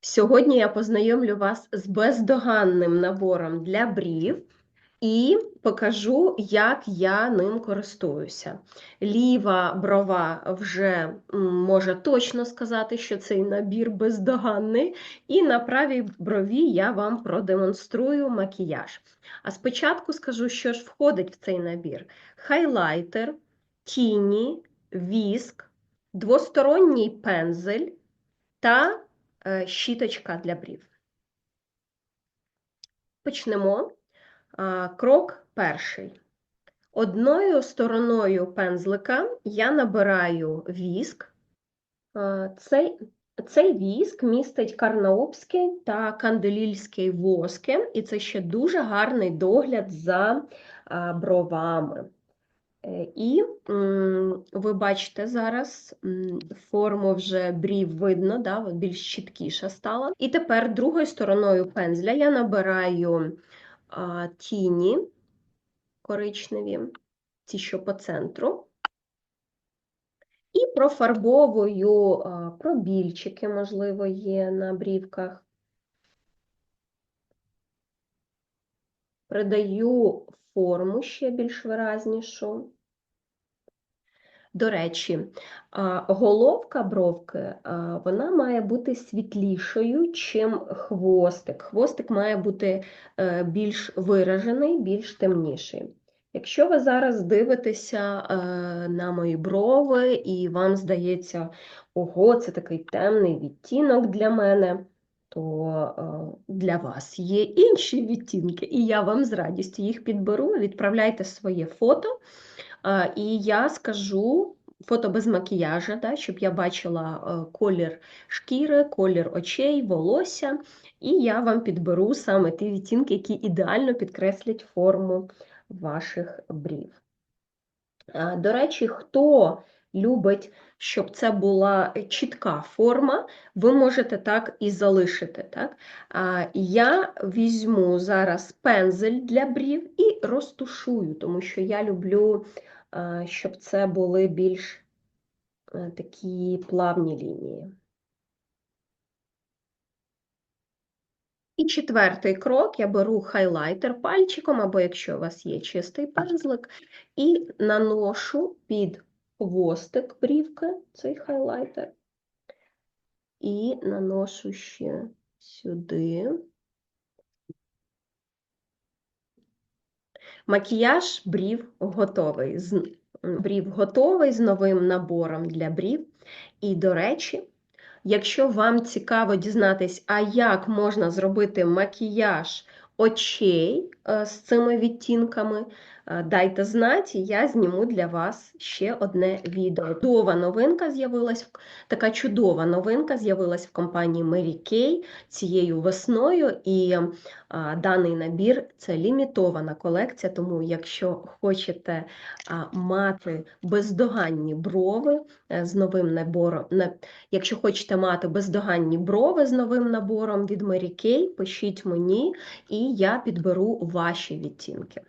Сьогодні я познайомлю вас з бездоганним набором для брів і покажу, як я ним користуюся. Ліва брова вже може точно сказати, що цей набір бездоганний, і на правій брові я вам продемонструю макіяж. А спочатку скажу, що ж входить в цей набір: хайлайтер, тіні, віск, двосторонній пензель та щіточка для брів. Почнемо. Крок перший. Одною стороною пензлика я набираю віск. Цей, цей віск містить карнаубський та канделільський воски, і це ще дуже гарний догляд за бровами. Е, І ви бачите зараз форму вже брів видно, да, більш чіткіша стала. І тепер другою стороною пензля я набираю а, тіні коричневі, ті, що по центру, і профарбовую а, пробільчики, можливо, є на брівках. Придаю форму ще більш виразнішу. До речі, головка бровки вона має бути світлішою, чим хвостик. Хвостик має бути е, більш виражений, більш темніший. Якщо ви зараз дивитеся е, на мої брови, і вам здається, ого, це такий темний відтінок для мене, то е, для вас є інші відтінки, і я вам з радістю їх підберу. Відправляйте своє фото. А, І я скажу фото без макіяжа, да, щоб я бачила е, колір шкіри, колір очей, волосся, і я вам підберу саме ті відтінки, які ідеально підкреслять форму ваших брів. А, До речі, хто любить, щоб це була чітка форма, ви можете так і залишити. Так? Я візьму зараз пензель для брів і розтушую, тому що я люблю, щоб це були більш е, такі плавні лінії. І четвертий крок я беру хайлайтер пальчиком, або якщо у вас є чистий пензлик, і наношу під хвостик брівки цей хайлайтер, і наношу ще сюди. Макіяж брів готовий. Брів готовий з новим набором для брів. І, до речі, якщо вам цікаво дізнатись, а як можна зробити макіяж очей е, з цими відтінками, дайте знати, я зніму для вас ще одне відео. Чудова новинка з'явилась, така чудова новинка з'явилась в компанії Mary Kay цією весною, і а, даний набір це лімітована колекція, тому якщо хочете а, мати бездоганні брови е, з новим набором, на- якщо хочете мати бездоганні брови з новим набором від Mary Kay, пишіть мені, і я підберу ваші відтінки.